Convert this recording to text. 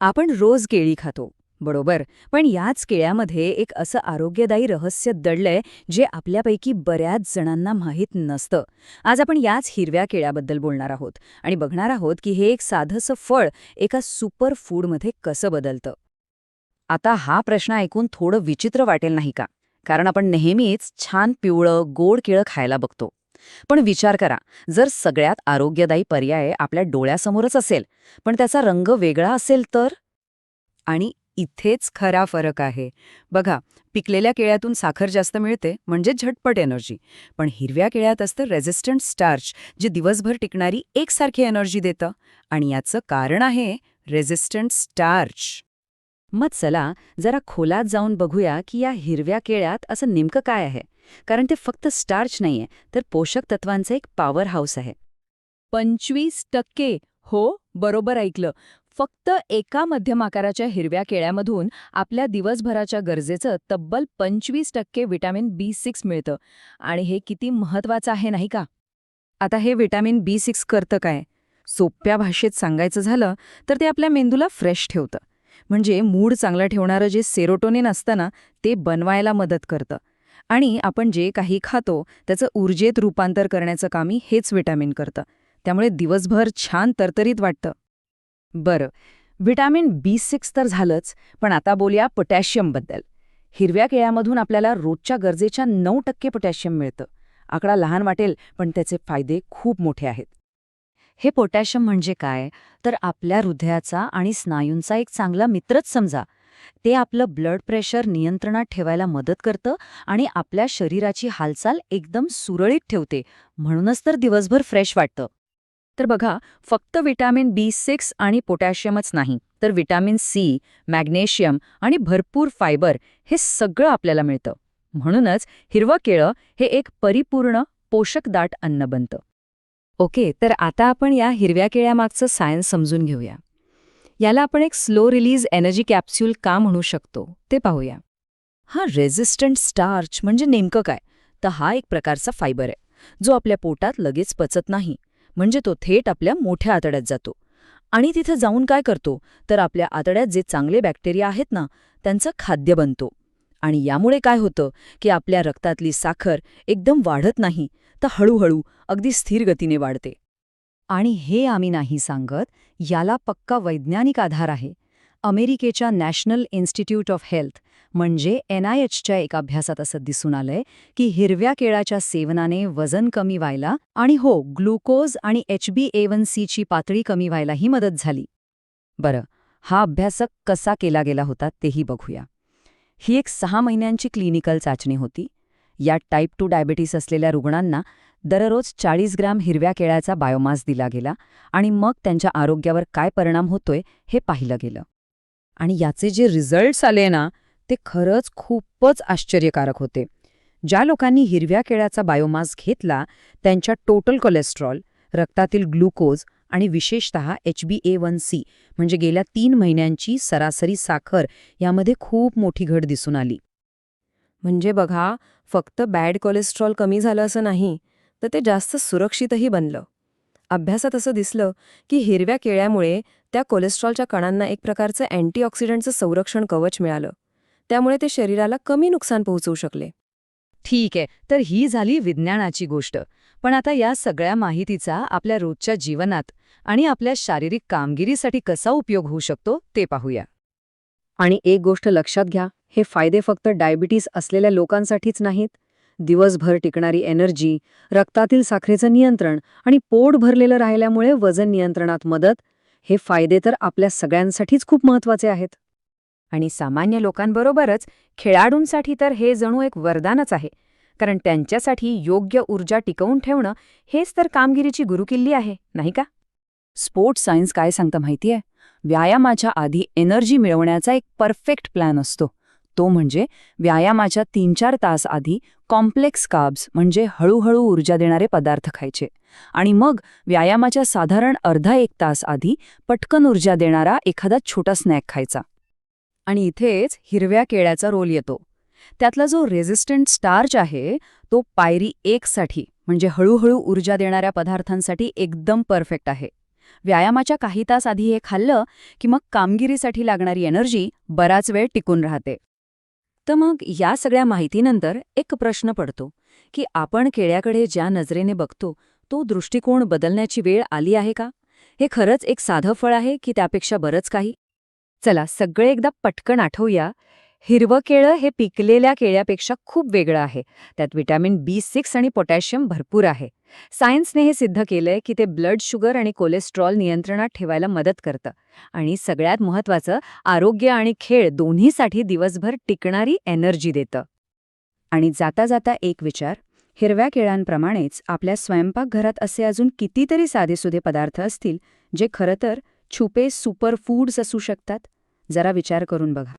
आपण रोज केळी खातो बरोबर? पण याच केळ्यामध्ये एक असं आरोग्यदायी रहस्य दडलंय जे आपल्यापैकी बऱ्याच जणांना माहीत नसतं. आज आपण याच हिरव्या केळ्याबद्दल बोलणार आहोत आणि बघणार आहोत की हे एक साधंसं फळ एका सुपर फूडमध्ये कसं बदलतं. आता हा प्रश्न ऐकून थोडं विचित्र वाटेल नाही का? कारण आपण नेहमीच छान पिवळं गोड केळं खायला बघतो. पण विचार करा जर सगळ्यात आरोग्यदायी पर्याय आपल्या डोळ्यासमोरच असेल पण त्याचा रंग वेगळा असेल तर? आणि इथेच खरा फरक आहे. बघा पिकलेल्या केळ्यातून साखर जास्त मिळते म्हणजे झटपट एनर्जी. पण हिरव्या केळ्यात असतं रेझिस्टंट स्टार्च जे दिवसभर टिकणारी एकसारखी एनर्जी देतं. आणि याचं कारण आहे रेझिस्टंट स्टार्च. मग चला जरा खोलात जाऊन बघूया की या हिरव्या केळ्यात असं नेमकं काय आहे. कारण ते फक्त स्टार्च नाहीये तर पोषक तत्वांचं एक पॉवर हाऊस आहे. पंचवीस टक्के हो बरोबर ऐकलं. फक्त एका मध्यम आकाराच्या हिरव्या केळ्यामधून आपल्या दिवसभराच्या गरजेचं तब्बल पंचवीस टक्के विटॅमिन बी सिक्स मिळतं. आणि हे किती महत्वाचं आहे नाही का? आता हे विटॅमिन बी सिक्स करतं काय? सोप्या भाषेत सांगायचं झालं तर ते आपल्या मेंदूला फ्रेश ठेवतं. म्हणजे मूड चांगलं ठेवणारं जे सेरोटोनिन असतं ना ते बनवायला मदत करतं. आणि आपण जे काही खातो त्याचं ऊर्जेत रूपांतर करण्याचं कामी हेच व्हिटॅमिन करतं. त्यामुळे दिवसभर छान तरतरीत वाटतं. बरं व्हिटॅमिन बी सिक्स तर झालंच पण आता बोलूया पोटॅशियमबद्दल हिरव्या केळ्यामधून आपल्याला रोजच्या गरजेच्या नऊ टक्के पोटॅशियम मिळतं. आकडा लहान वाटेल पण त्याचे फायदे खूप मोठे आहेत. हे पोटॅशियम म्हणजे काय? तर आपल्या हृदयाचा आणि स्नायूंचा एक चांगला मित्रच समजा. ते आपलं ब्लड प्रेशर नियंत्रणात ठेवायला मदत करतं आणि आपल्या शरीराची हालचाल एकदम सुरळीत ठेवते. म्हणूनच तर दिवसभर फ्रेश वाटतं. तर बघा फक्त विटॅमिन बी सिक्स आणि पोटॅशियमच नाही तर विटॅमिन सी मॅग्नेशियम आणि भरपूर फायबर हे सगळं आपल्याला मिळतं. म्हणूनच हिरवं केळं हे एक परिपूर्ण पोषकदाट अन्न बनतं. ओके तर आता आपण या हिरव्या केळ्यामागचं सायन्स समजून घेऊया. याला आपण एक स्लो रिलीज एनर्जी कॅप्स्यूल का म्हणू शकतो ते पाहूया. हा रेझिस्टंट स्टार्च म्हणजे नेमकं काय? तर हा एक प्रकारचा फायबर आहे जो आपल्या पोटात लगेच पचत नाही. म्हणजे तो थेट आपल्या मोठ्या आतड्यात जातो. आणि तिथं जाऊन काय करतो? तर आपल्या आतड्यात जे चांगले बॅक्टेरिया आहेत ना त्यांचं खाद्य बनतो. आणि यामुळे काय होतं की आपल्या रक्तातली साखर एकदम वाढत नाही तर हळूहळू अगदी स्थिर गतीने वाढते. आणि हे आम्ही नाही सांगत याला पक्का वैज्ञानिक आधार आहे. अमेरिकेच्या नॅशनल इन्स्टिट्यूट ऑफ हेल्थ म्हणजे एन आय एचच्या एका अभ्यासात असं दिसून आलंय की हिरव्या केळाच्या सेवनाने वजन कमी व्हायला आणि हो ग्लुकोज आणि एच बी एवन सीची पातळी कमी व्हायलाही मदत झाली. बरं हा अभ्यासक कसा केला गेला होता तेही बघूया. ही एक सहा महिन्यांची क्लिनिकल चाचणी होती. यात टाईप टू डायबिटीस असलेल्या रुग्णांना दररोज चाळीस ग्रॅम हिरव्या केळ्याचा बायोमास दिला गेला आणि मग त्यांच्या आरोग्यावर काय परिणाम होतोय हे पाहिलं गेलं. आणि याचे जे रिझल्ट्स आले ना ते खरंच खूपच आश्चर्यकारक होते. ज्या लोकांनी हिरव्या केळ्याचा बायोमास घेतला त्यांच्या टोटल कोलेस्ट्रॉल रक्तातील ग्लुकोज आणि विशेषत H B A one C म्हणजे गेल्या तीन महिन्यांची सरासरी साखर यामध्ये खूप मोठी घट दिसून आली. म्हणजे बघा फक्त बॅड कोलेस्ट्रॉल कमी झालं असं नाही तर ते जास्त सुरक्षितही बनलं. अभ्यासात असं दिसलं की हिरव्या केळ्यामुळे त्या कोलेस्ट्रॉलच्या कणांना एक प्रकारचं अँटीऑक्सिडंटचं संरक्षण कवच मिळालं. त्यामुळे ते शरीराला कमी नुकसान पोहोचवू शकले. ठीक आहे तर ही झाली विज्ञानाची गोष्ट. पण आता या सगळ्या माहितीचा आपल्या रोजच्या जीवनात आणि आपल्या शारीरिक कामगिरीसाठी कसा उपयोग होऊ शकतो ते पाहूया. आणि एक गोष्ट लक्षात घ्या हे फायदे फक्त डायबिटीस असलेल्या लोकांसाठीच नाहीत. दिवसभर टिकणारी एनर्जी रक्तातील साखरेचं नियंत्रण आणि पोट भरलेलं राहिल्यामुळे वजन नियंत्रणात मदत हे फायदे तर आपल्या सगळ्यांसाठीच खूप महत्त्वाचे आहेत. आणि सामान्य लोकांबरोबरच खेळाडूंसाठी तर हे जणू एक वरदानच आहे कारण त्यांच्यासाठी योग्य ऊर्जा टिकवून ठेवणं हेच तर कामगिरीची गुरुकिल्ली आहे नाही का? स्पोर्ट्स सायन्स काय सांगतं माहितीये? व्यायामाच्या आधी एनर्जी मिळवण्याचा एक परफेक्ट प्लॅन असतो तो म्हणजे व्यायामाच्या तीन चार तास आधी कॉम्प्लेक्स काब्स म्हणजे हळूहळू ऊर्जा देणारे पदार्थ खायचे. आणि मग व्यायामाच्या साधारण अर्धा एक तास आधी पटकन ऊर्जा देणारा एखादा छोटा स्नॅक खायचा. आणि इथेच हिरव्या केळ्याचा रोल येतो. त्यातला जो रेझिस्टंट स्टार्च आहे तो पायरी एकसाठी म्हणजे हळूहळू ऊर्जा देणाऱ्या पदार्थांसाठी एकदम परफेक्ट आहे. व्यायामाच्या काही तास आधी हे खाल्लं की मग कामगिरीसाठी लागणारी एनर्जी बराच वेळ टिकून राहते. तर मग या सगळ्या माहितीनंतर एक प्रश्न पडतो की आपण केळ्याकडे ज्या नजरेने बघतो तो दृष्टिकोन बदलण्याची वेळ आली आहे का? हे खरंच एक साधं फळ आहे की त्यापेक्षा बरंच काही? चला सगळे एकदा पटकन आठवूया. हिरवं केळं हे पिकलेल्या केळ्यापेक्षा खूप वेगळं आहे. त्यात विटॅमिन बी सिक्स आणि पोटॅशियम भरपूर आहे. सायन्सने हे सिद्ध केलंय की ते ब्लड शुगर आणि कोलेस्ट्रॉल नियंत्रणात ठेवायला मदत करतं आणि सगळ्यात महत्त्वाचं आरोग्य आणि खेळ दोन्हीसाठी दिवसभर टिकणारी एनर्जी देतं. आणि जाता जाता एक विचार हिरव्या केळांप्रमाणेच आपल्या स्वयंपाकघरात असे अजून कितीतरी साधेसुधे पदार्थ असतील जे खरं तर छुपे सुपर फूड्स असू शकतात? जरा विचार करून बघा.